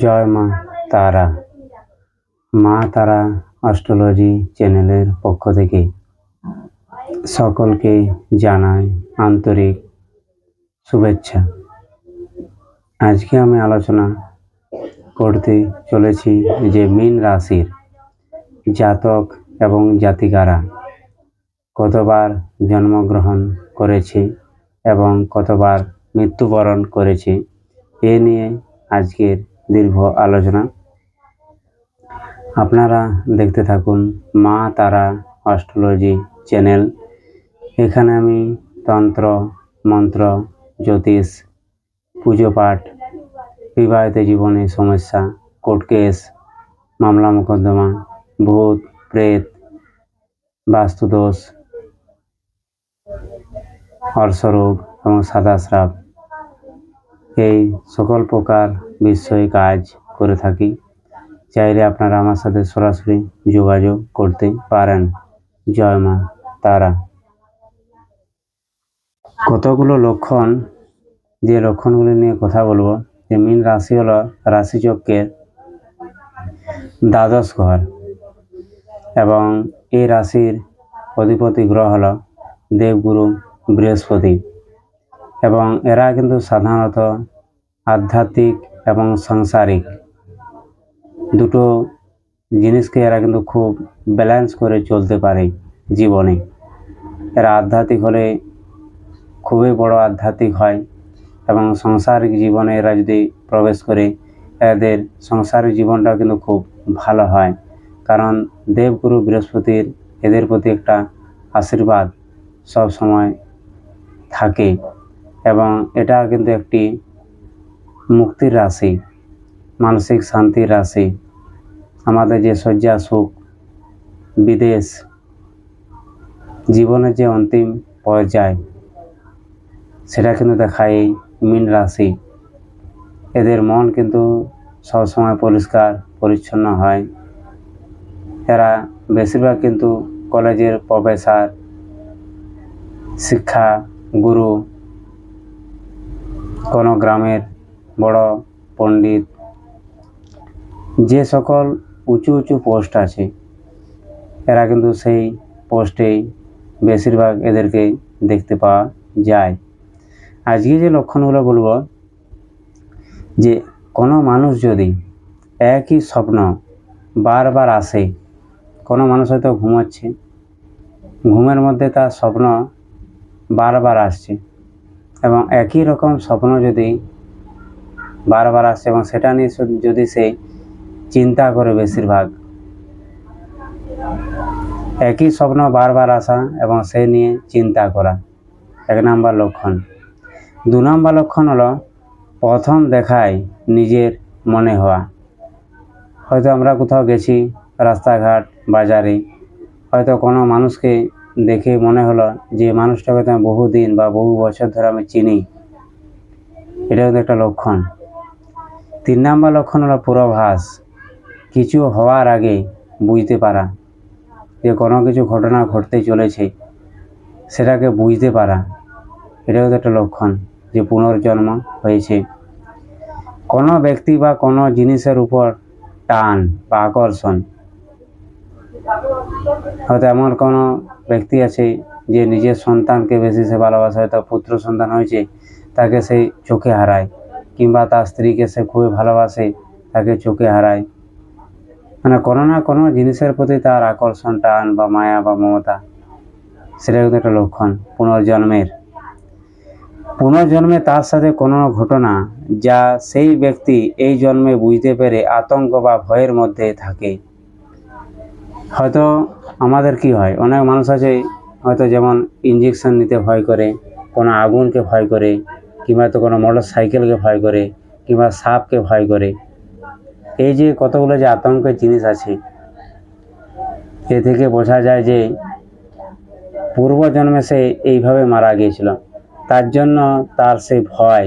জয় মা তারা। মা তারা অস্ট্রোলজি চ্যানেলের পক্ষ থেকে সকলকে জানাই আন্তরিক শুভেচ্ছা। আজকে আমি আলোচনা করতে চলেছি যে মীন রাশির জাতক এবং জাতিকারা কতবার জন্মগ্রহণ করেছে এবং কতবার মৃত্যুবরণ করেছে, এ নিয়ে আজকের দীর্ঘ আলোচনা। আপনারা দেখতে থাকুন মা তারা অস্ট্রোলজি চ্যানেল। এখানে আমি তন্ত্র, মন্ত্র, জ্যোতিষ, পুজো পাঠ, বিবাহিত জীবনে সমস্যা, কোর্ট কেস, মামলা মোকদ্দমা, ভূত, প্রেত, বাস্তুদোষ অর্শরোগ এবং সাদা স্রাব। এই সকল প্রকার বিষয়ে কাজ করে থাকি। চাইলে আপনারা আমার সাথে সরাসরি যোগাযোগ করতে পারেন। জয় মা, তারা। কতগুলো লক্ষণ, যে লক্ষণগুলি নিয়ে কথা বলব, যে মীন রাশি হলো রাশিচক্রের দ্বাদশ ঘর এবং এই রাশির অধিপতি গ্রহ হলো দেবগুরু, বৃহস্পতি। এবং এরা কিন্তু সাধারণত আধ্যাত্মিক এবং সাংসারিক। দুটো জিনিসকে এরা কিন্তু খুব ব্যালেন্স করে চলতে পারে জীবনে। এরা আধ্যাত্মিক হলে খুবই বড় আধ্যাত্মিক হয় এবং সাংসারিক জীবনে এরা যদি প্রবেশ করে, এদের সংসারিক জীবনটাও কিন্তু খুব ভালো হয়। কারণ দেবগুরু বৃহস্পতির এদের প্রতি একটা আশীর্বাদ সব সময় থাকে এবং এটা কিন্তু একটি মুক্তির রাশি, মানসিক শান্তির রাশি, আমাদের যে শয্যা সুখ, বিদেশ, জীবনের যে অন্তিম পর্যায়, সেটা কিন্তু দেখায় এই মীন রাশি। এদের মন কিন্তু সবসময় পরিষ্কার, পরিচ্ছন্ন হয়। এরা বেশিরভাগ কিন্তু কলেজের প্রফেসর, শিক্ষা গুরু, কোনো গ্রামের বড় পণ্ডিত। যে সকল উঁচু উঁচু পোস্ট আছে, এরা কিন্তু সেই পোস্টেই বেশিরভাগ এদেরকে দেখতে পাওয়া যায়। আজকে যে লক্ষণগুলো বলব, যে কোনো মানুষ যদি একই স্বপ্ন বারবার আসে, কোনো মানুষ হয়তো ঘুমাচ্ছে, ঘুমের মধ্যে তার স্বপ্ন বারবার আসছে এবং একই রকম স্বপ্ন যদি বারবার আসছে এবং সেটা নিয়ে যদি সে চিন্তা করে বেশিরভাগ। একই স্বপ্ন বারবার আসা এবং সে নিয়ে চিন্তা করা। এক নাম্বার লক্ষণ। দু নম্বর লক্ষণ হলো, প্রথম দেখায় নিজের মনে হওয়া। হয়তো আমরা কোথাও গেছি, রাস্তাঘাট, বাজারে। হয়তো কোনো মানুষকে দেখে মনে হলো যে মানুষটাকে তো আমি বহুদিন বা বহু বছর ধরে আমি চিনি। এটা কিন্তু একটা লক্ষণ। তিন নম্বর লক্ষণ হলো পূর্বাভাস কিছু হওয়ার আগে বুঝতে পারা যে কোনো কিছু ঘটনা ঘটতে চলেছে, সেটাকে বুঝতে পারা। এটাও তো একটা লক্ষণ যে পুনর্জন্ম হয়েছে। কোনো ব্যক্তি বা কোনো জিনিসের উপর টান বা আকর্ষণ। হয়তো এমন কোনো ব্যক্তি আছে যে নিজের সন্তানকে বেশি সে ভালোবাসে, হয়তো পুত্র সন্তান হয়েছে, তাকে সেই চোখে হারায়। কিংবা তার স্ত্রীকে সে খুবই ভালোবাসে, তাকে চোখে হারায়। মানে কোনো না কোনো জিনিসের প্রতি তার আকর্ষণ টান বা মায়া বা মমতা সেটা কিন্তু একটা লক্ষণ পুনর্জন্মের। পুনর্জন্মে তার সাথে কোনো ঘটনা যা সেই ব্যক্তি এই জন্মে বুঝতে পেরে আতঙ্ক বা ভয়ের মধ্যে থাকে। হয়তো আমাদের কি হয়? অনেক মানুষ আছে হয়তো যেমন ইঞ্জেকশন নিতে ভয় করে, কোনো আগুনকে ভয় করে কিংবা তো কোনো মোটর সাইকেলকে ভয় করে, কিংবা সাপকে ভয় করে। এই যে কতগুলো যে আতঙ্কের জিনিস আছে, এ থেকে বোঝা যায় যে পূর্বজন্মে সে এইভাবে মারা গিয়েছিল। তার জন্য তার সেই ভয়,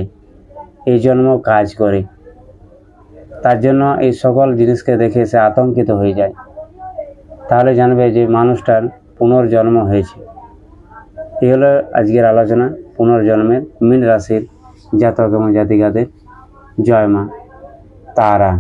এই জন্ম কাজ করে। তার জন্য এই সকল জিনিসকে দেখে সে আতঙ্কিত হয়ে যায়। তাহলে জানবে যে মানুষটার পুনর্জন্ম হয়েছে। এই হলো আজকের আলোচনা পুনর্জন্মের মীন রাশির জাতক এবং জাতিকাদের জয় মা তারা।